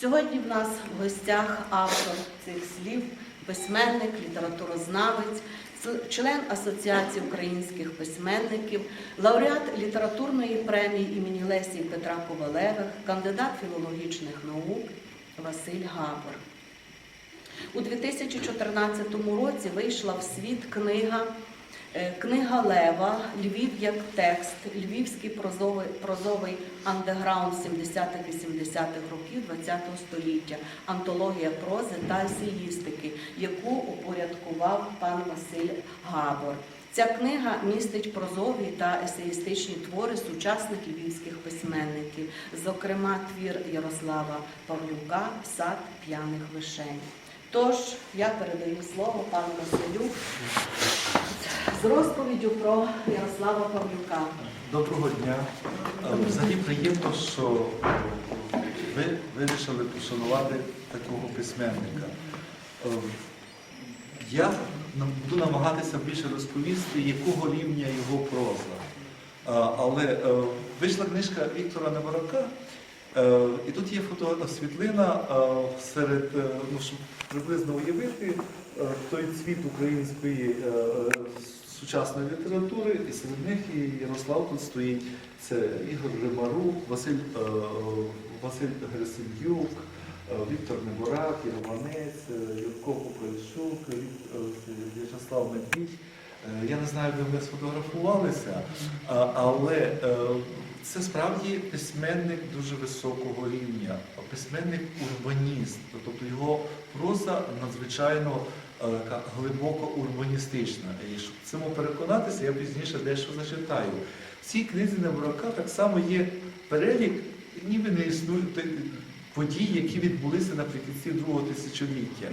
Сьогодні в нас в гостях автор цих слів, письменник, літературознавець, член Асоціації українських письменників, лауреат літературної премії імені Лесі Петра Ковалевих, кандидат філологічних наук Василь Габор. У 2014 році вийшла в світ книга Книга Лева Львів як текст, львівський прозовий, прозовий андеграунд 70-х-80-х років ХХ століття, антологія прози та есеїстики, яку упорядкував пан Василь Габор. Ця книга містить прозові та есеїстичні твори сучасних львівських письменників, зокрема твір Ярослава Павлюка Сад п'яних вишень. Тож я передаю слово пану Василю з розповіддю про Ярослава Павлюка. Доброго дня. Е, Взагалі приємно, що е, ви вирішили пошанувати такого письменника. Е, Я буду намагатися більше розповісти, якого рівня його проза. Але вийшла книжка Віктора Неварака, е, і тут є фото світлина е, серед, е, ну, щоб приблизно уявити е, той цвіт української е, е, сучасної літератури, і серед них і Ярослав тут стоїть. Це Ігор Римарук, Василь, е, Василь е, Віктор Неборак, Єроманець, е, Юрко е, В'ячеслав Медвідь. Е, Я не знаю, де ми сфотографувалися, але е, це справді письменник дуже високого рівня, письменник урбаніст, тобто його проза надзвичайно е, глибоко урбаністична. І щоб цьому переконатися, я пізніше дещо зачитаю. В цій книзі Неврока так само є перелік, ніби не існують подій, які відбулися наприкінці другого тисячоліття.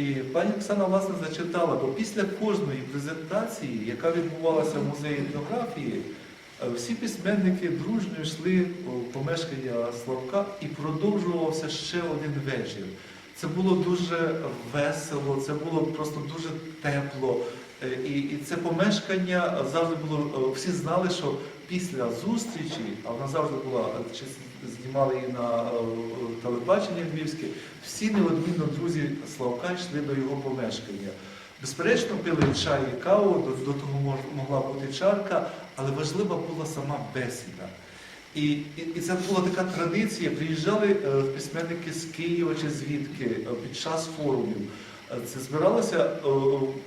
І пані Оксана власне зачитала, бо після кожної презентації, яка відбувалася в музеї етнографії, е, всі письменники дружньо йшли в помешкання Славка і продовжувався ще один вечір. Це було дуже весело, це було просто дуже тепло. Е, І, і це помешкання завжди було, е, всі знали, що після зустрічі, а вона завжди була, знімали її на е, телебаченні львівське, всі неодмінно друзі Славка йшли до його помешкання. Безперечно, пили чай і каву, до, до того могла бути чарка, але важлива була сама бесіда. І, і, і це була така традиція. Приїжджали е, письменники з Києва чи звідки е, під час форумів. Е, Це збиралося е,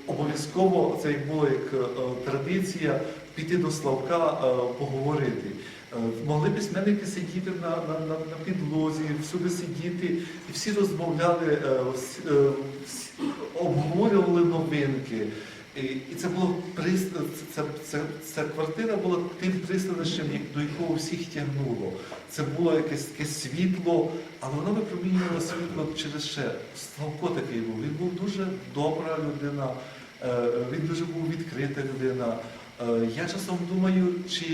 обов'язково, це як було як е, традиція піти до Славка е, поговорити. Могли письменники сидіти на, на, на, на підлозі, всюди сидіти, і всі розмовляли, е, е, всі обговорювали новинки. І, і це було прис- це, це, це, квартира була тим пристанищем, до якого всіх тягнуло. Це було якесь таке світло, але воно випромінювало світло через ще. Славко такий був. Він був дуже добра людина, е, він дуже був відкрита людина. Е, Я часом думаю, чи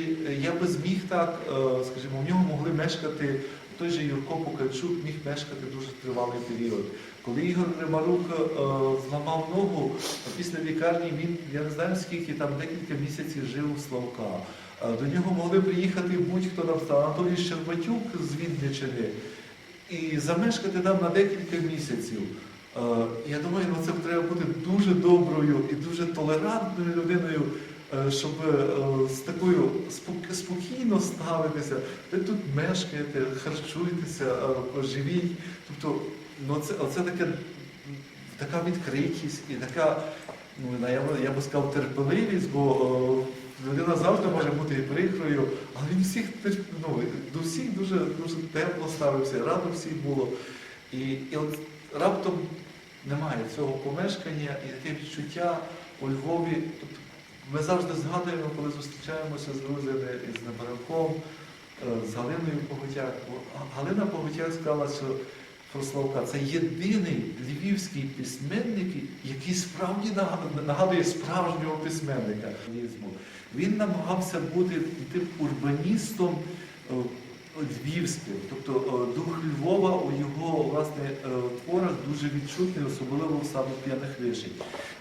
я би зміг так, е, скажімо, в нього могли мешкати, той же Юрко Покальчук міг мешкати дуже тривалий період. Коли Ігор Римарук е, зламав ногу, після лікарні він, я не знаю скільки, там декілька місяців жив у Славка. Е, До нього могли приїхати будь-хто там Анатолій Щербатюк з Відничини і замешкати там на декілька місяців. Е, Я думаю, ну це треба бути дуже доброю і дуже толерантною людиною, е, щоб е, з такою спокійно ставитися. Ви тут мешкаєте, харчуєтеся, е, живіть. Тобто, ну це оце таке така відкритість і така, ну я я би сказав, терпеливість, бо е, людина завжди може бути і прикрою, але він всіх ну, до всіх дуже дуже тепло ставився, радо всіх було. І, і от раптом немає цього помешкання і таке відчуття у Львові. Тобто ми завжди згадуємо, коли зустрічаємося з друзями із Небараком, е, з Галиною Поготяк. Галина Поготяк сказала, що Прославка це єдиний львівський письменник, який справді нагадує- справжнього письменника. Він намагався бути тим урбаністом е, львівським. Тобто е, дух Львова у його власне творах дуже відчутний, особливо в саме п'яних вишень.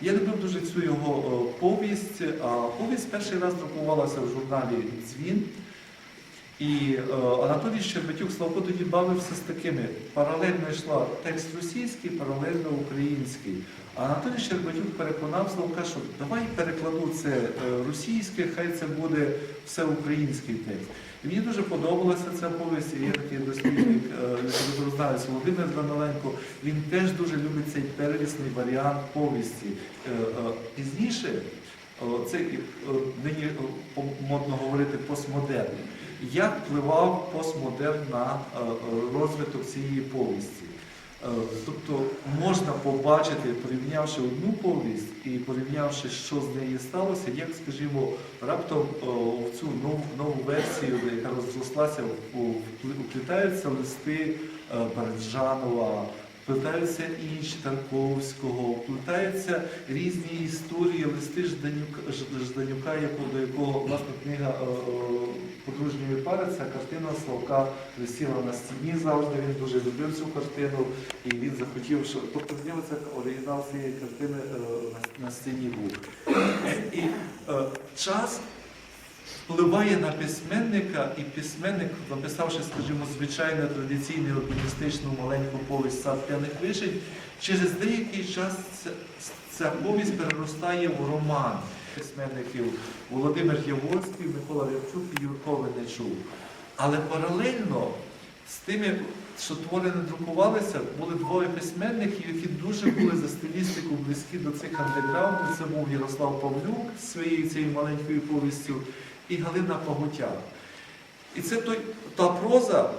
Я любив дуже цю його е, повість, а повість перший раз друкувалася в журналі Дзвін. І е, Анатолій Щербатюк Славко тоді бавився з такими. Паралельно йшла текст російський, паралельно український. А Анатолій Щербатюк переконав Славка, що давай перекладу це е, російське, хай це буде все український текст. І мені дуже подобалася ця повість. Є такий дослідник, е, Володимир Даниленко. Він теж дуже любить цей первісний варіант повісті. Е, е, Пізніше, е, це нині е, модно говорити постмодерн. Як впливав постмодерн на е, е, розвиток цієї повісті? Е, Тобто можна побачити, порівнявши одну повість і порівнявши, що з неї сталося, як, скажімо, раптом в цю нову, нову версію, яка розрослася, вплітаються листи Берджанова, вплітаються інші Тарковського, вплітаються різні історії, листи Жданюка, Жданюка до якого власне книга подружньої пари, ця картина Славка висіла на стіні завжди. Він дуже любив цю картину, і він захотів, що тобто в нього це оригінал цієї картини е, на, стіні був. І е, час впливає на письменника, і письменник, написавши, скажімо, звичайну традиційну оптимістичну маленьку повість сад п'яних вишень, через деякий час ця, ця повість переростає в роман письменників Володимир Яворський, Микола Рябчук і Юрко Венечук. Але паралельно з тими, що твори не друкувалися, були двоє письменників, які дуже були за стилістику близькі до цих андеграундів. Це був Ярослав Павлюк зі своєю цією маленькою повістю і Галина Погутяк. І це той, та проза,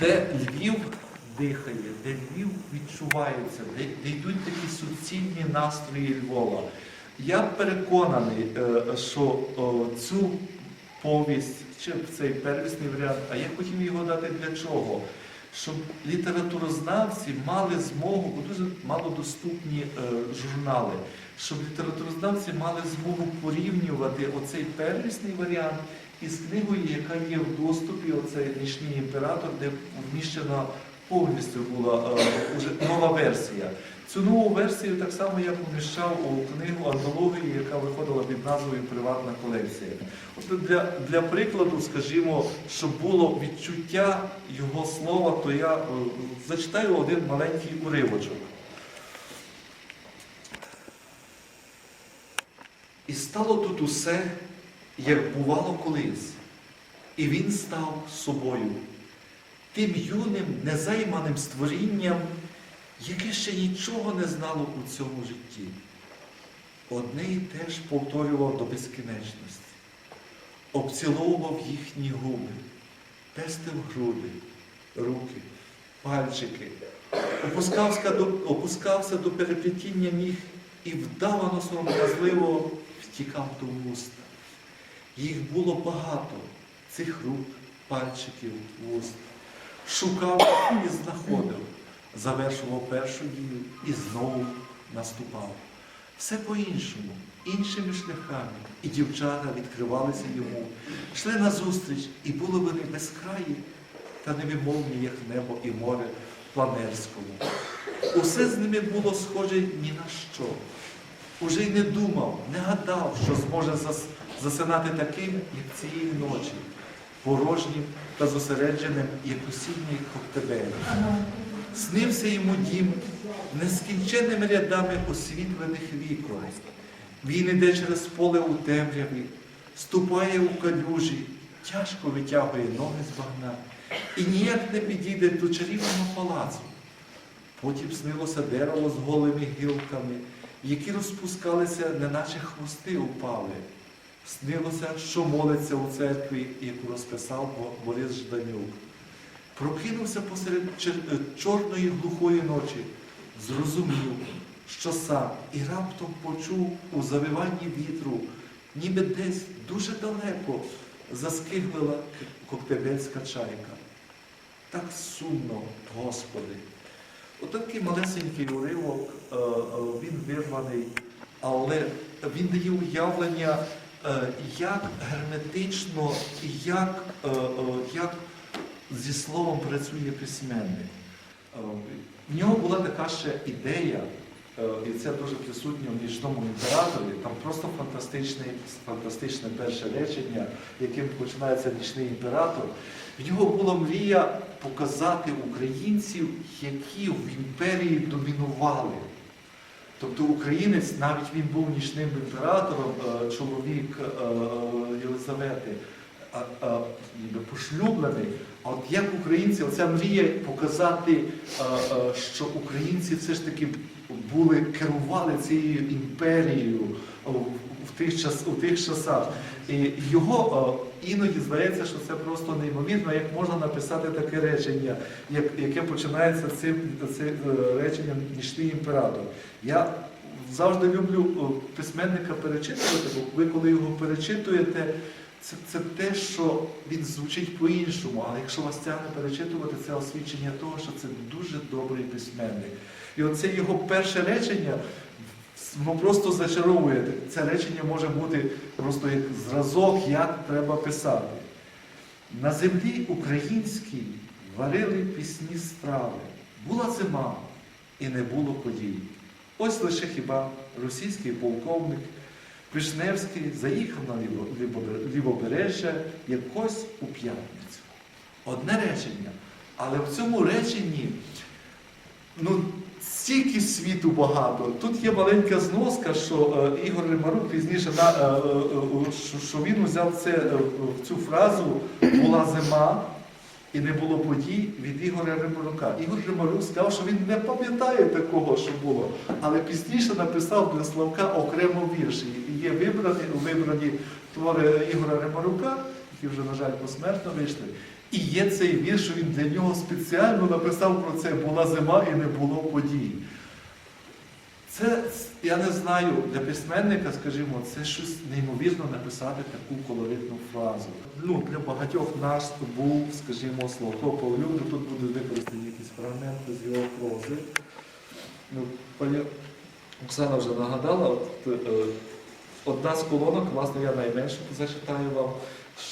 де Львів дихає, де Львів відчувається, де, де йдуть такі суцільні настрої Львова. Я переконаний, е, що цю повість, чи цей первісний варіант, а я хотів його дати для чого? Щоб літературознавці мали змогу, бо дуже малодоступні е, журнали, щоб літературознавці мали змогу порівнювати оцей первісний варіант із книгою, яка є в доступі, оцей нічний імператор, де вміщена повністю була е, уже нова версія. Цю нову версію так само я поміщав у книгу антології, яка виходила під назвою Приватна колекція. От для, для прикладу, скажімо, щоб було відчуття його слова, то я е, зачитаю один маленький уривочок. І стало тут усе, як бувало колись, і він став собою, тим юним, незайманим створінням, яке ще нічого не знало у цьому житті. Одне і те ж повторював до безкінечності, обціловував їхні губи, пестив груди, руки, пальчики, опускався до, опускався до переплетіння ніг і вдавано сором'язливо втікав до вуста. Їх було багато, цих рук, пальчиків, вуст. Шукав і знаходив, завершував першу дію і знову наступав. Все по-іншому, іншими шляхами. І дівчата відкривалися йому, йшли назустріч, і були вони безкраї та невимовні, як небо і море планерському. Усе з ними було схоже ні на що. Уже й не думав, не гадав, що зможе зас- засинати таким, як цієї ночі, порожнім та зосередженим, як осінній коктебель. Снився йому дім нескінченними рядами освітлених вікон. Він іде через поле у темряві, ступає у калюжі, тяжко витягує ноги з багна і ніяк не підійде до чарівного палацу. Потім снилося дерево з голими гілками, які розпускалися, неначе хвости упали. Снилося, що молиться у церкві, яку розписав Борис Жданюк. Прокинувся посеред е, чорної глухої ночі, зрозумів, що сам і раптом почув у завиванні вітру, ніби десь дуже далеко заскиглила коктебельська чайка. Так сумно, Господи. Отакий малесенький уривок, е, е, він вирваний, але він дає уявлення, як герметично як, як зі словом працює письменник. Е, В нього була така ще ідея, е, і це дуже присутнє в нічному імператорі. Там просто фантастичне, перше речення, яким починається нічний імператор. В нього була мрія показати українців, які в імперії домінували. Тобто українець, навіть він був нічним імператором, е, чоловік Єлизавети, ніби пошлюблений. А от як українці, оця мрія показати, е, е, що українці все ж таки були, керували цією імперією в, тих, час, у тих часах. І його е, іноді здається, що це просто неймовірно, як можна написати таке речення, яке починається цим, реченням нічний імператор. Я завжди люблю письменника перечитувати, бо ви коли його перечитуєте, це, це те, що він звучить по-іншому, але якщо вас тягне перечитувати, це освідчення того, що це дуже добрий письменник. І оце його перше речення воно просто зачаровує. Це речення може бути просто як зразок, як треба писати. На землі українській варили пісні страви. Була зима і не було подій. Ось лише хіба російський полковник Вишневський заїхав на лівобережжя якось у п'ятницю. Одне речення. Але в цьому реченні ну, стільки світу багато. Тут є маленька зноска, що е, Ігор Римарук пізніше е, е, що, він взяв це, цю фразу була зима і не було подій від Ігоря Римарука. Ігор Римарук сказав, що він не пам'ятає такого, що було, але пізніше написав для Славка окремо вірші. І є вибрані, вибрані твори Ігора Римарука, які вже, на жаль, посмертно вийшли. І є цей вірш, що він для нього спеціально написав про це була зима і не було подій. Це, я не знаю, для письменника, скажімо, це щось неймовірно написати таку колоритну фразу. Ну, для багатьох нас був, скажімо, Славко Павлюк, тут будуть використані якісь фрагменти з його прози. Ну, пані Оксана вже нагадала, от, е, одна з колонок, власне, я найменшу зачитаю вам,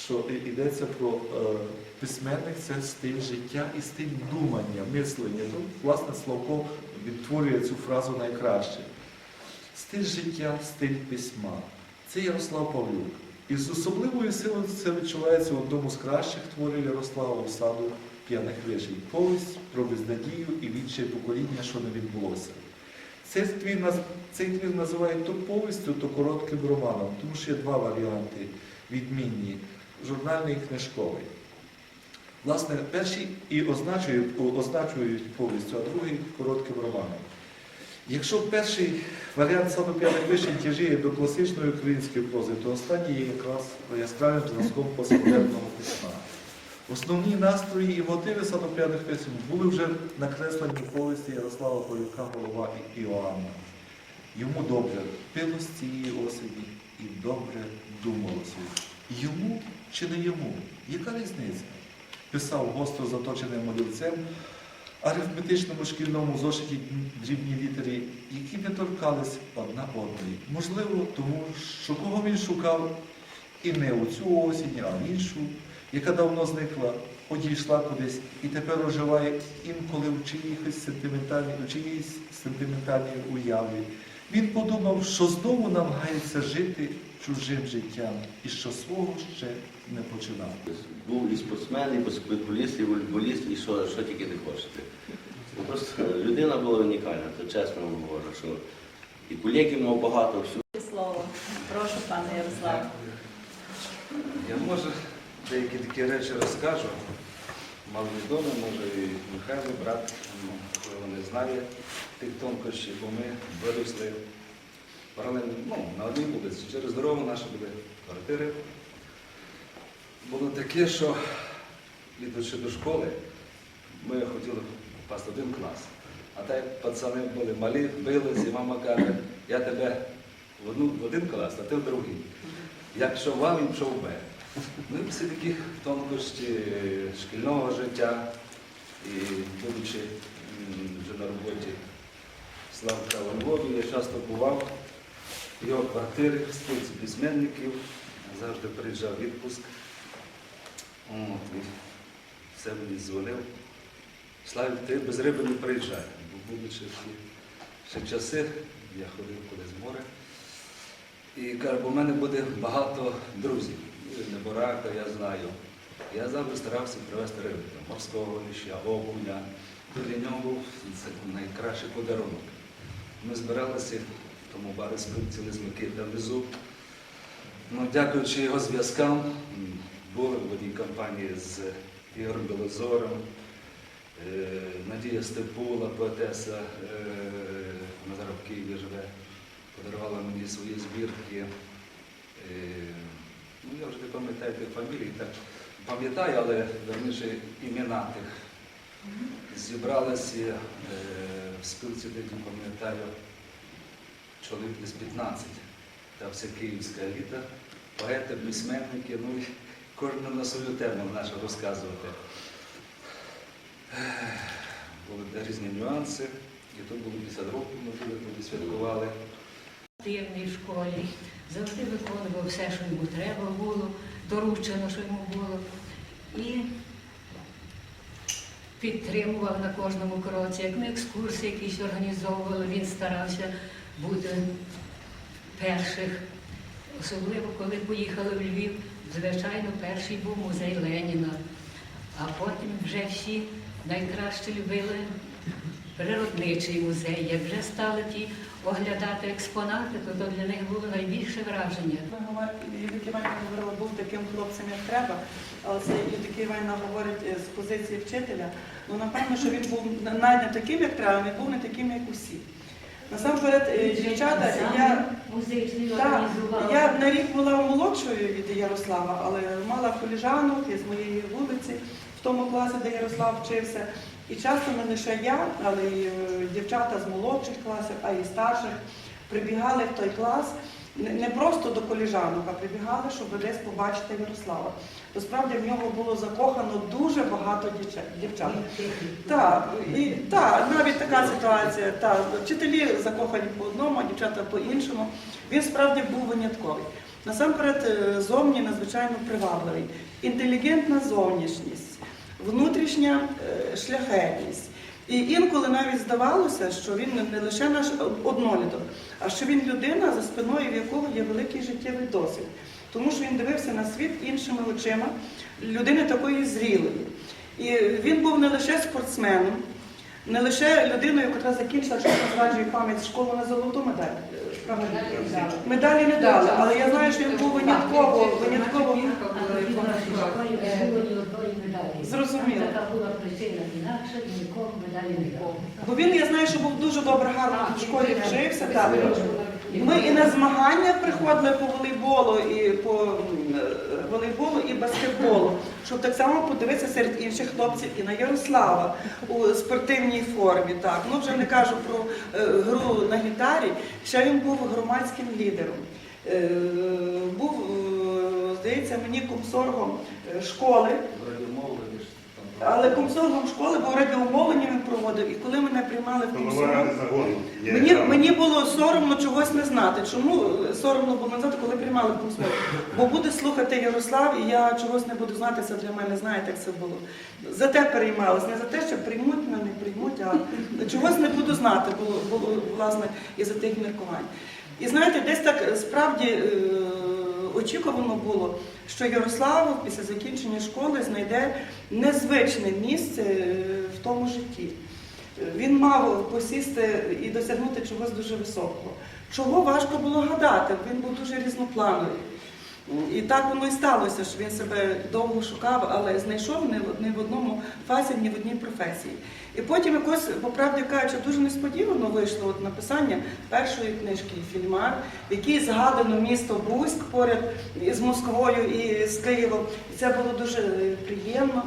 що йдеться про е, письменник це стиль життя і стиль думання, мислення. Тут, власне, Славко відтворює цю фразу найкраще. Стиль життя, стиль письма. Це Ярослав Павлюк. І з особливою силою це відчувається в одному з кращих творів Ярослава Осаду п'яних вижень. Повість про безнадію і відчай покоління, що не відбулося. Цей твір, цей твір називають то повістю, то коротким романом, тому що є два варіанти відмінні журнальний і книжковий. Власне, перший і означують, означують повістю, а другий коротким романом. Якщо перший варіант саме п'яних вишень тяжіє до класичної української прози, то останній є якраз яскравим зразком постмодерного письма. Основні настрої і мотиви садоп'яних писем були вже накреслені в повісті Ярослава Полюка Голова Іоанна. Йому добре пилось цієї осені і добре думалося. Йому чи не йому? Яка різниця? Писав гостро заточеним олівцем арифметичному шкільному зошиті дрібні літери, які не торкались одна одної. Можливо, тому що кого він шукав і не у цю осінь, а в іншу, яка давно зникла, одійшла кудись і тепер оживає інколи в чиїхось сентиментальній, у чиїсь сентиментальній уяві. Він подумав, що знову намагається жити чужим життям і що свого ще не починав. Був і спортсмен, і баскетболіст, і волейболіст, і що, що тільки не хочете. Ну, Просто людина була унікальна, то чесно вам говорю, що і колегів мав багато, всю. Слово. Прошу, пане Ярослав. Я може деякі такі речі розкажу. Мало відомо, може і Михайло, брат, ну, можливо, не знає тих тонкощів, бо ми виросли паралельно ну, на одній вулиці. Через дорогу наші були квартири. Було таке, що йдучи до школи, ми хотіли попасти один клас. А так пацани були малі, бились, і мама каже, я тебе в, одну, в один клас, а ти в другий. Як йшов А, він пішов в Б. І всі такі тонкощі шкільного життя і будучи вже на роботі Славка у Львові, я часто бував в його квартирі в спілці письменників, завжди приїжджав відпуск. От, і все мені дзвонив. Славік, ти без риби не приїжджай, бо будучи ще часи, я ходив коли збори. І каже, бо в мене буде багато друзів. Неборака, я знаю. Я завжди старався привезти риби, там, морського ліща, окуня. То для нього був найкращий подарунок. Ми збиралися тому барі спинці лизмики там внизу. Ну, дякуючи його зв'язкам, були в одній компанії з Ігорем Белозором, е, Надія Степула, поетеса, е, вона зараз в Києві живе, подарувала мені свої збірки. Е, Ну, я вже не пам'ятаю тих фамілій, так пам'ятаю, але верніше імена тих. Зібралися е, в спілці, де не пам'ятаю, чоловік десь 15. Та вся київська еліта, поети, письменники, ну і кожен на свою тему наша розказувати. Були різні нюанси, і тут було 50 років, ми туди святкували. активній школі, завжди виконував все, що йому треба було, доручено, що йому було. І підтримував на кожному кроці. Як ми екскурсії якісь організовували, він старався бути перших. Особливо, коли поїхали в Львів, звичайно, перший був музей Леніна, а потім вже всі найкраще любили природничий музей. Як вже стали ті оглядати експонати, то, для них було найбільше враження. Юдика Іванівна говорила, був таким хлопцем, як треба, але це Юдика Іванівна говорить е, з позиції вчителя. Ну, напевно, що він був навіть не таким, як треба, він був не таким, як усі. Насамперед, е, дівчата, я, я на рік була молодшою від Ярослава, але мала коліжанок з моєї вулиці в тому класі, де Ярослав вчився. І часто не лише я, але й е, дівчата з молодших класів, а й старших прибігали в той клас не просто до коліжанок, а прибігали, щоб десь побачити Ярослава. То справді в нього було закохано дуже багато дівчат-. Так, і так, навіть така ситуація. Так, вчителі закохані по одному, а дівчата по іншому. Він справді був винятковий. Насамперед, е, зовні надзвичайно привабливий, інтелігентна зовнішність, внутрішня е, шляхетність. І інколи навіть здавалося, що він не лише наш одноліток, а що він людина, за спиною в якого є великий життєвий досвід. Тому що він дивився на світ іншими очима людини такої зрілої. І він був не лише спортсменом, не лише людиною, яка закінчила, не зраджує пам'ять школу на золоту медаль. Медалі не дали, але я знаю, що він був винятково, винятково Не було ні одної медалі. Зрозуміло. Така була причина інакше, і нікому медалі не дав. Бо він, я знаю, що був дуже добре, гарно в школі вчився. Так. Ми і на змагання приходили по волейболу, і по е, волейболу і баскетболу, щоб так само подивитися серед інших хлопців і на Ярослава у спортивній формі. Так, ну вже не кажу про е, гру на гітарі. Ще він був громадським лідером. Е, був, е, здається, мені комсоргом е, школи. Але комсоргом школи, бо радіомовлення він проводив, і коли мене приймали в комсорг, Мені, мені було соромно чогось не знати. Чому соромно було не знати, коли приймали комсомол? Бо буде слухати Ярослав, і я чогось не буду знати, це для мене знаєте, як це було. За те переймалась, не за те, що приймуть мене, не приймуть, а чогось не буду знати, було, було власне із-за тих міркувань. І знаєте, десь так справді е, очікувано було, що Ярославов після закінчення школи знайде незвичне місце е, в тому житті. Він мав посісти і досягнути чогось дуже високого. Чого важко було гадати, він був дуже різноплановий. І так воно і сталося, що він себе довго шукав, але знайшов не в, одному фазі, ні в одній професії. І потім якось, по правді кажучи, дуже несподівано вийшло от написання першої книжки Фільмар, в якій згадано місто Бузьк поряд із Москвою і з Києвом. І це було дуже е, приємно.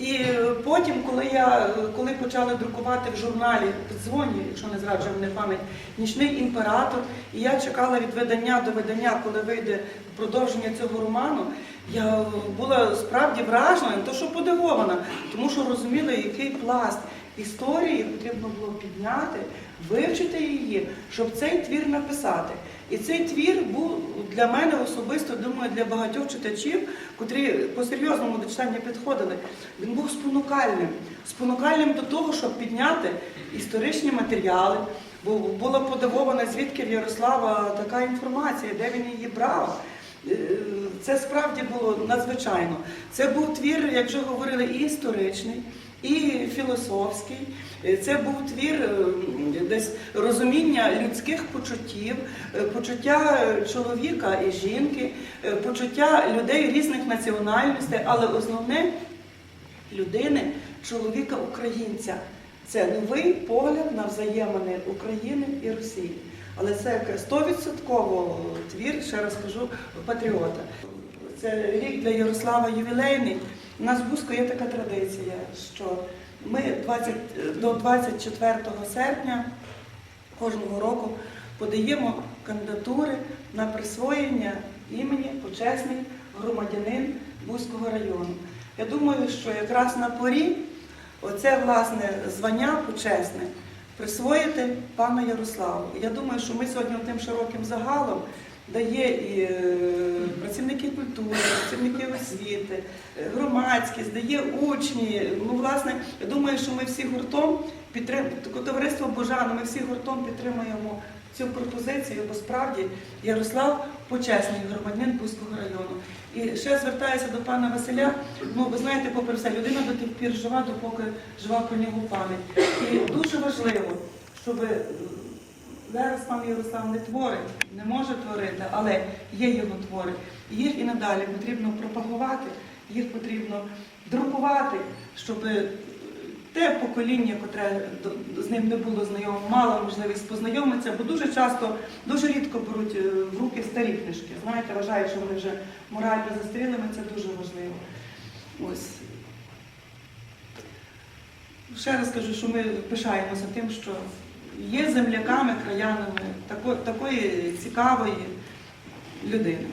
І потім, коли я коли почали друкувати в журналі «Дзвоні», якщо не зраджує мене пам'ять, нічний імператор, і я чекала від видання до видання, коли вийде продовження цього роману. Я була справді вражена, не то що подивована, тому що розуміла, який пласт історії потрібно було підняти, вивчити її, щоб цей твір написати. І цей твір був для мене особисто, думаю, для багатьох читачів, котрі по-серйозному до читання підходили, він був спонукальним. Спонукальним до того, щоб підняти історичні матеріали, Бо була подивована, звідки в Ярослава така інформація, де він її брав. Е, Це справді було надзвичайно. Це був твір, як вже говорили, і історичний, і філософський. Е, Це був твір е, десь розуміння людських почуттів, е, почуття чоловіка і жінки, почуття людей різних національностей, але основне людини, чоловіка українця. Це новий погляд на взаємини України і Росії. Але це як 100% твір, ще раз кажу, патріота. Це рік для Ярослава ювілейний. У нас в Бузьку є така традиція, що ми 20, до 24 серпня кожного року подаємо кандидатури на присвоєння імені почесний громадянин Бузького району. Я думаю, що якраз на порі оце власне звання почесне присвоїти пану Ярославу. Я думаю, що ми сьогодні тим широким загалом дає і е, працівники культури, працівники освіти, е, громадськість, дає учні. Ну, власне, я думаю, що ми всі гуртом підтримуємо товариство Божано, ми всі гуртом підтримуємо цю пропозицію, бо справді Ярослав почесний громадянин Бузького району. І ще звертаюся до пана Василя. Ну, ви знаєте, попри все, людина до тих пір жива, допоки жива про нього пам'ять. І дуже важливо, щоб е, зараз пан Ярослав не творить, не може творити, але є його твори. Їх і надалі потрібно пропагувати, їх потрібно друкувати, щоб те покоління, котре з ним не було знайомо, мало можливість познайомитися, бо дуже часто, дуже рідко беруть е, в руки старі книжки. Знаєте, вважають, що вони вже морально застрілими, це дуже важливо. Ось. Ще раз кажу, що ми пишаємося тим, що є земляками, краянами такої, такої цікавої людини.